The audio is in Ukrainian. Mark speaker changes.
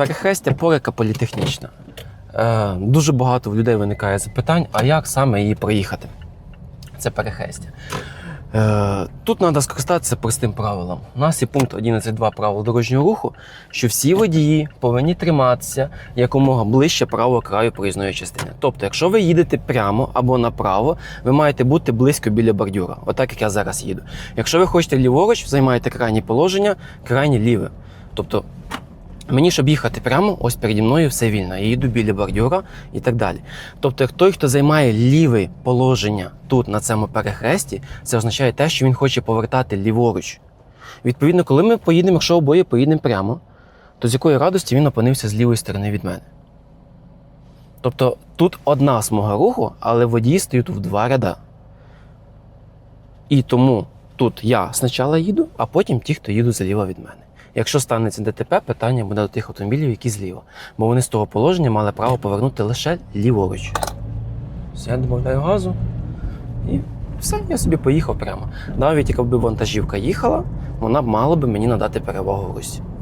Speaker 1: Перехрестя порика політехнічна. Е, дуже багато в людей виникає запитань, а як саме її проїхати? Це перехрестя. Е, тут треба скористатися простим правилом. У нас є пункт 11.2 правил дорожнього руху, що всі водії повинні триматися якомога ближче правого краю проїзної частини. Тобто, якщо ви їдете прямо або направо, ви маєте бути близько біля бордюра, отак як я зараз їду. Якщо ви хочете ліворуч, займаєте крайнє положення, крайнє ліве. Тобто Мені, щоб їхати прямо, ось переді мною все вільно. Я їду біля бордюра і так далі. Тобто, той, хто займає ліве положення тут, на цьому перехресті, це означає те, що він хоче повертати ліворуч. Відповідно, коли ми поїдемо, якщо обоє поїдемо прямо, то з якої радості він опинився з лівої сторони від мене. Тобто тут одна смуга руху, але водії стоять в два ряда. І тому тут я спочатку їду, а потім ті, хто їдуть зліва від мене. Якщо станеться ДТП, питання буде до тих автомобілів, які зліва. Бо вони з того положення мали право повернути лише ліворуч. Все, я додаю газу. І все, я собі поїхав прямо. Навіть якби вантажівка їхала, вона б мала би мені надати перевагу в русі.